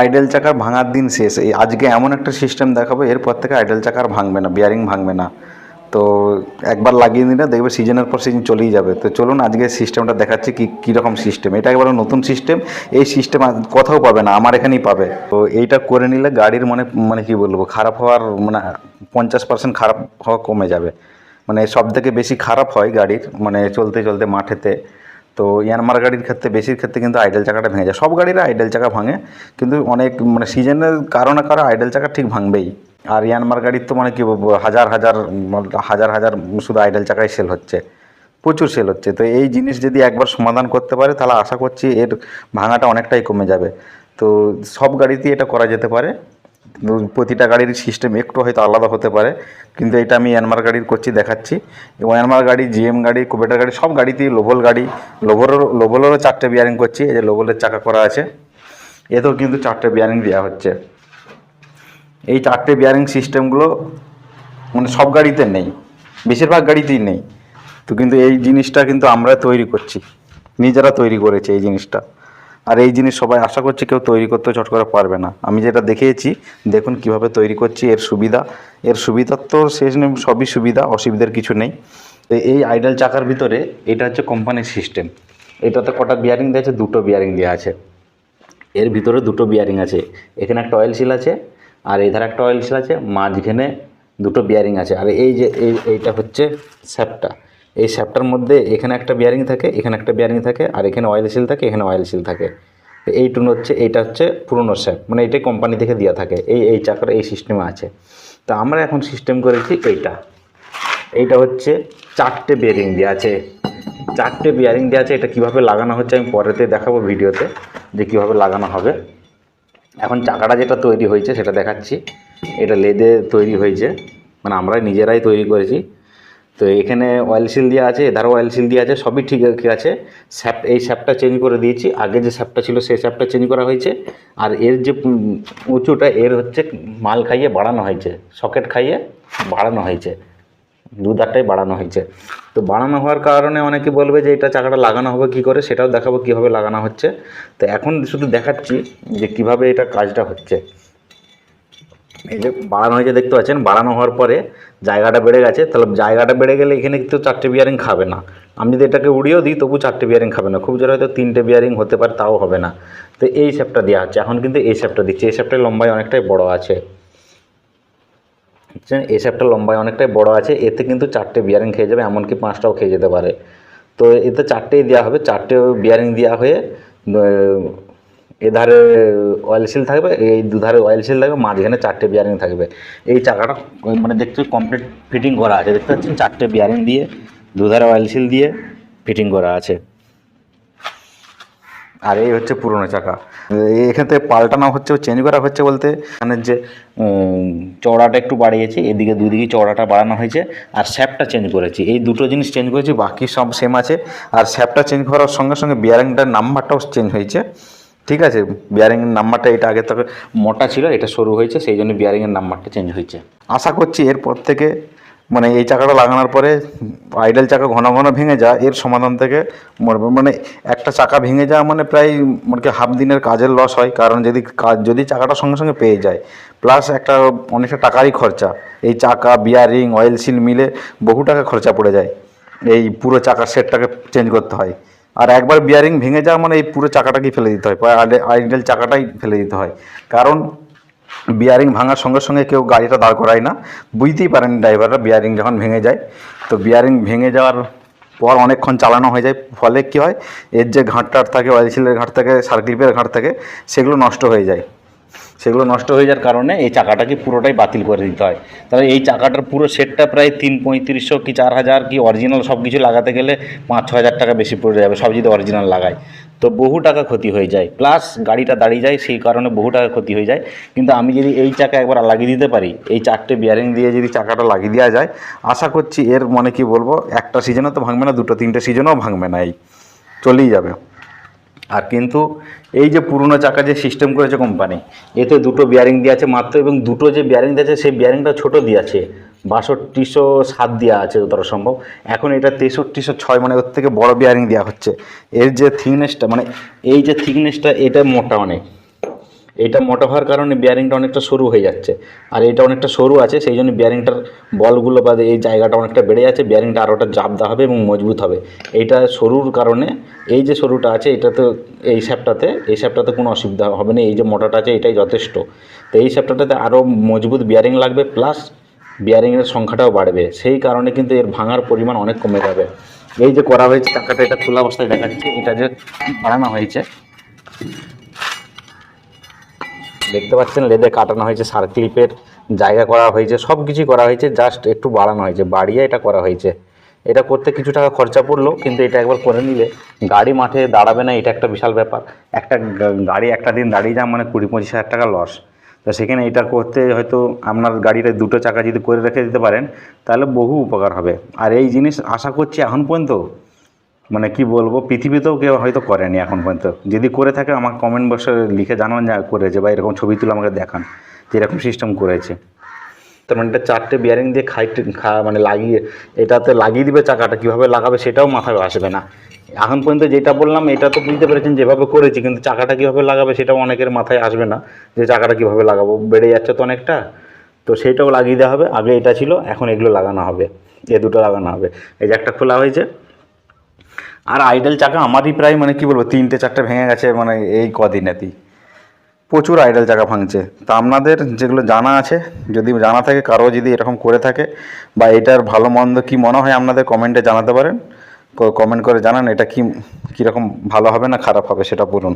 Ideal চাকার ভাঙার দিন শেষ। এই আজকে এমন একটা সিস্টেম দেখাবো, এরপর থেকে আইডেল চাকার ভাঙবে না বিয়ারিং ভাঙবে না। তো একবার লাগিয়ে নিলে দেখবে সিজনের পর সিজন চলেই যাবে। তো চলুন আজকে সিস্টেমটা দেখাচ্ছি কী, কীরকম সিস্টেম এটা একবার নতুন সিস্টেম এই সিস্টেম কোথাও পাবে না, আমার এখানেই পাবে। তো এইটা করে নিলে গাড়ির মানে মানে কি বলব, খারাপ হওয়ার মানে পঞ্চাশ পার্সেন্ট খারাপ হওয়া কমে যাবে। মানে সব থেকে বেশি খারাপ হয় গাড়ির মানে চলতে চলতে মাঠেতে। তো ইয়ানমার গাড়ির ক্ষেত্রে, বেশির ক্ষেত্রে কিন্তু আইডেল চাকাটা ভেঙে যায়। সব গাড়ির আইডেল চাকা ভাঙে, কিন্তু অনেক মানে সিজনের কারণে কারও আইডেল চাকা ঠিক ভাঙবেই। আর ইয়ানমার গাড়ির তো মানে কি হাজার হাজার হাজার হাজার শুধু আইডেল চাকাই সেল হচ্ছে। প্রচুর সেল হচ্ছে। তো এই জিনিস যদি একবার সমাধান করতে পারে, তাহলে আশা করছি এর ভাঙাটা অনেকটাই কমে যাবে। তো সব গাড়িতেই এটা করা যেতে পারে। প্রতিটা গাড়ির সিস্টেম একটু হয়তো আলাদা হতে পারে, কিন্তু এটা আমি ইয়ানমার গাড়ির করছি, দেখাচ্ছি। এবং ইয়ানমার গাড়ি জিএম গাড়ি কুবেটার গাড়ি, সব গাড়িতেই লোভল গাড়ি লোভলেরও লোভলেরও চারটে বিয়ারিং করছি, এই যে লোভলের চাকা করা আছে। এতেও কিন্তু চারটে বিয়ারিং দেওয়া হচ্ছে। এই চারটে বিয়ারিং সিস্টেমগুলো মানে সব গাড়িতে নেই, বেশিরভাগ গাড়িতেই নেই। তো কিন্তু এই জিনিসটা কিন্তু আমরা তৈরি করছি, নিজেরা তৈরি করেছে এই জিনিসটা। আর এই জিনিস সবাই আশা করছি কেউ তৈরি করতে চট করে পারবে না। আমি যেটা দেখিয়েছি, দেখুন কীভাবে তৈরি করছি, এর সুবিধা। এর সুবিধার তো শেষ নেই, সবই সুবিধা, অসুবিধার কিছু নেই। তো এই আইডাল চাকার ভিতরে এটা হচ্ছে কোম্পানির সিস্টেম এটাতে কটা বিয়ারিং দেওয়া আছে দুটো বিয়ারিং দেওয়া আছে। এর ভিতরে দুটো বিয়ারিং আছে। এখানে একটা অয়েল সিল আছে, আর এধার একটা অয়েল সিল আছে, মাঝখানে দুটো বিয়ারিং আছে। আর এই যে, এই, এইটা হচ্ছে স্যাপটা এই স্যাপটার মধ্যে এখানে একটা বিয়ারিং থাকে, এখানে একটা বিয়ারিং থাকে, আর এখানে অয়েল সিল থাকে, এখানে অয়েল সিল থাকে। তো এইটুন হচ্ছে, এইটা হচ্ছে পুরনো স্যাপ মানে এটাই কোম্পানি থেকে দেওয়া থাকে, এই এই চাকার এই সিস্টেমে আছে। তো আমরা এখন সিস্টেম করেছি এইটা। এইটা হচ্ছে চারটে বিয়ারিং দেওয়া আছে। চারটে বিয়ারিং দেওয়া আছে, এটা কীভাবে লাগানো হচ্ছে আমি পরেতে দেখাবো ভিডিওতে, যে কীভাবে লাগানো হবে। এখন চাকাটা যেটা তৈরি হয়েছে, সেটা দেখাচ্ছি। এটা লেদে তৈরি হয়েছে মানে আমরা নিজেরাই তৈরি করেছি। তো এখানে অয়েল সিল দেওয়া আছে, এধারও অয়েল সিল দেওয়া আছে, সবই ঠিক আছে স্যাপ এই স্যাপটা চেঞ্জ করে দিয়েছি। আগে যে স্যাপটা ছিল, সেই স্যাপটা চেঞ্জ করা হয়েছে। আর এর যে উঁচুটা, এর হচ্ছে মাল খাইয়ে বাড়ানো হয়েছে। সকেট খাইয়ে বাড়ানো হয়েছে। দুধারটাই বাড়ানো হয়েছে। তো বাড়ানো হওয়ার কারণে অনেকে বলবে যে, এটা চাকাটা লাগানো হবে কি করে? সেটাও দেখাবো কীভাবে লাগানো হচ্ছে। তো এখন শুধু দেখাচ্ছি যে কীভাবে এটা কাজটা হচ্ছে। এই যে বাড়ানো হয়েছে, দেখতে পাচ্ছেন, বাড়ানো হওয়ার পরে জায়গাটা বেড়ে গেছে, তাহলে জায়গাটা বেড়ে গেলে এখানে কিন্তু চারটে বিয়ারিং খাবে না। আমি যদি এটাকে উড়িয়েও দিই, তবু চারটে বিয়ারিং খাবে না। খুব জোর হয়তো তিনটে বিয়ারিং হতে পারে, তাও হবে না। তো এই শেপটা দেওয়া হচ্ছে। এখন কিন্তু এই শেপটা দিচ্ছে। এই শেপটার লম্বায় অনেকটাই বড় আছে। এই শেপটা লম্বায় অনেকটাই বড় আছে। এতে কিন্তু চারটে বিয়ারিং খেয়ে যাবে, এমনকি পাঁচটাও খেয়ে যেতে পারে। তো এতে চারটেই দেওয়া হবে। চারটে বিয়ারিং দেওয়া হয়ে এধারে অয়েল সিল থাকবে, এই দুধারে অয়েল সিল থাকবে, মাঝখানে চারটে বিয়ারিং থাকবে। এই চাকাটা মানে দেখতে কমপ্লিট ফিটিং করা আছে, দেখতে পাচ্ছেন? চারটে বিয়ারিং দিয়ে, দুধারে অয়েল সিল দিয়ে ফিটিং করা আছে। আর এই হচ্ছে পুরনো চাকা। এখান থেকে পাল্টানো হচ্ছে চেঞ্জ করা হচ্ছে বলতে। এখানে যে চওড়াটা একটু বাড়িয়েছে, এদিকে দুদিকে চওড়াটা বাড়ানো হয়েছে, আর স্যাপটা চেঞ্জ করেছি। এই দুটো জিনিস চেঞ্জ করেছি, বাকি সব সেম আছে। আর স্যাপটা চেঞ্জ করার সঙ্গে সঙ্গে বিয়ারিংটার নাম্বারটাও চেঞ্জ হয়েছে। ঠিক আছে বিয়ারিংয়ের নাম্বারটা এটা আগে থেকে মোটা ছিল, এটা সরু হয়েছে, সেই জন্য বিয়ারিংয়ের নাম্বারটা চেঞ্জ হয়েছে। আশা করছি এরপর থেকে মানে এই চাকাটা লাগানোর পরে আইডেল চাকা ঘন ঘন ভেঙে যা এর সমাধান থেকে মানে একটা চাকা ভেঙে যাওয়া মানে প্রায় মানে হাফ দিনের কাজের লস হয়, কারণ যদি কাজ, যদি চাকাটা সঙ্গে সঙ্গে পেয়ে যায় প্লাস একটা অনেকটা টাকারই খরচা, এই চাকা বিয়ারিং অয়েল সিল মিলে বহু টাকা খরচা পড়ে যায়, এই পুরো চাকার সেটটাকে চেঞ্জ করতে হয়। আর একবার বিয়ারিং ভেঙে যাওয়া মানে এই পুরো চাকাটাকেই ফেলে দিতে হয় আইডেল চাকাটাই ফেলে দিতে হয়। কারণ বিয়ারিং ভাঙার সঙ্গে সঙ্গে কেউ গাড়িটা দাঁড় করায় না, বুঝতেই পারেন ড্রাইভাররা বিয়ারিং যখন ভেঙে যায়। তো বিয়ারিং ভেঙে যাওয়ার পর অনেকক্ষণ চালানো হয়ে যায়, ফলে কি হয়? এর যে ঘাটটার থাকে অয়েল সিলের ঘাট থাকে সার্কিপের ঘাঁট থাকে, সেগুলো নষ্ট হয়ে যায়। সেগুলো নষ্ট হয়ে যাওয়ার কারণে এই চাকাটাকে পুরোটাই বাতিল করে দিতে হয়। তাহলে এই চাকাটার পুরো সেটটা প্রায় তিন পঁয়ত্রিশশো কি চার হাজার কি অরিজিনাল সব কিছু লাগাতে গেলে পাঁচ ছ হাজার টাকা বেশি পড়ে যাবে, সব যদি অরিজিনাল লাগায়। তো বহু টাকা ক্ষতি হয়ে যায়। প্লাস গাড়িটা দাঁড়িয়ে যায়, সেই কারণে বহু টাকা ক্ষতি হয়ে যায়। কিন্তু আমি যদি এই চাকা একবার লাগিয়ে দিতে পারি, এই চারটে বিয়ারিং দিয়ে যদি চাকাটা লাগিয়ে দেওয়া যায়, আশা করছি এর মানে কি বলব, একটা সিজনে তো ভাঙবে না, দুটো তিনটে সিজনেও ভাঙবে না, এই চলেই যাবে। আর কিন্তু এই যে পুরনো চাকা যে সিস্টেম করেছে কোম্পানি এতে দুটো বিয়ারিং দিয়ে আছে মাত্র এবং দুটো যে বিয়ারিং দিয়েছে সেই বিয়ারিংটা ছোটো দিয়ে আছে। বাষট্টিশো সাত দেওয়া আছে যতটা সম্ভব। এখন এটা তেষট্টিশো ছয় মানে ওর থেকে বড় বিয়ারিং দেওয়া হচ্ছে। এর যে থিকনেসটা মানে এই যে থিকনেসটা এটা মোটা অনেক। এইটা মোটা হওয়ার কারণে বিয়ারিংটা অনেকটা সরু হয়ে যাচ্ছে। আর এটা অনেকটা সরু আছে, সেই জন্য বিয়ারিংটার বলগুলো বা এই জায়গাটা অনেকটা বেড়ে যাচ্ছে বিয়ারিংটা আরোটা জাবদা হবে এবং মজবুত হবে। এইটা সরুর কারণে এই যে সরুটা আছে এটা তো এই শ্যাপটাতে এই শ্যাপটাতে কোনো অসুবিধা হবে না, এই যে মোটাটা আছে, এটাই যথেষ্ট। তো এই শ্যাপটাতে আরও মজবুত বিয়ারিং লাগবে প্লাস বিয়ারিংয়ের সংখ্যাটাও বাড়বে। সেই কারণে কিন্তু এর ভাঙার পরিমাণ অনেক কমে যাবে। এই যে করা হয়েছে টাকাটা এটা খোলা অবস্থায় দেখাচ্ছে এটা যে বাড়ানো হয়েছে। দেখতে পাচ্ছেন, লেদে কাটানো হয়েছে সার্ক্লিপের জায়গা করা হয়েছে সব কিছুই করা হয়েছে জাস্ট একটু বাড়ানো হয়েছে, বাড়িয়ে এটা করা হয়েছে। এটা করতে কিছু টাকা খরচা পড়ল, কিন্তু এটা একবার করে নিলে, গাড়ি মাঠে দাঁড়াবে না, এটা একটা বিশাল ব্যাপার। একটা গাড়ি একটা দিন দাঁড়িয়ে যাওয়া মানে কুড়ি পঁচিশ হাজার টাকা লস তো সেখানে এটা করতে হয়তো আপনার গাড়িটা দুটো চাকা যদি করে রেখে দিতে পারেন, তাহলে বহু উপকার হবে। আর এই জিনিস আশা করছি এখন পর্যন্ত মানে কি বলব, পৃথিবীতেও কেউ হয়তো করেনি এখন পর্যন্ত। যদি করে থাকে, আমাকে কমেন্ট বক্সে লিখে জানান যা করেছে বা এরকম ছবি তুলে আমাকে দেখান যে এরকম সিস্টেম করেছে। তার মানে এটা চারটে বিয়ারিং দিয়ে খাই, খা মানে লাগিয়ে, এটাতে লাগিয়ে দিবে চাকাটা, কীভাবে লাগাবে সেটাও মাথায় আসবে না। এখন পর্যন্ত যেটা বললাম, এটা তো বুঝতে পেরেছেন যেভাবে করেছি, কিন্তু চাকাটা কীভাবে লাগাবে সেটাও অনেকের মাথায় আসবে না, যে চাকাটা কীভাবে লাগাবো। বেড়ে যাচ্ছে তো অনেকটা, তো সেটাও লাগিয়ে দেওয়া হবে। আগে এটা ছিল, এখন এগুলো লাগানো হবে, এ দুটো লাগানো হবে। এই যে একটা খোলা হয়েছে। আর আইডেল চাকা আমারই প্রায় মানে কি বলব, তিনটে চারটে ভেঙে গেছে মানে এই কদিনেতেই প্রচুর আইডেল চাকা ভাঙছে। তা আপনাদের যেগুলো জানা আছে, যদি জানা থাকে, কারও যদি এরকম করে থাকে, বা এটার ভালো মন্দ কী মনে হয়, আপনাদের কমেন্টে জানাতে পারেন। কমেন্ট করে জানান, এটা কী, কীরকম ভালো হবে না খারাপ হবে, সেটা বলুন।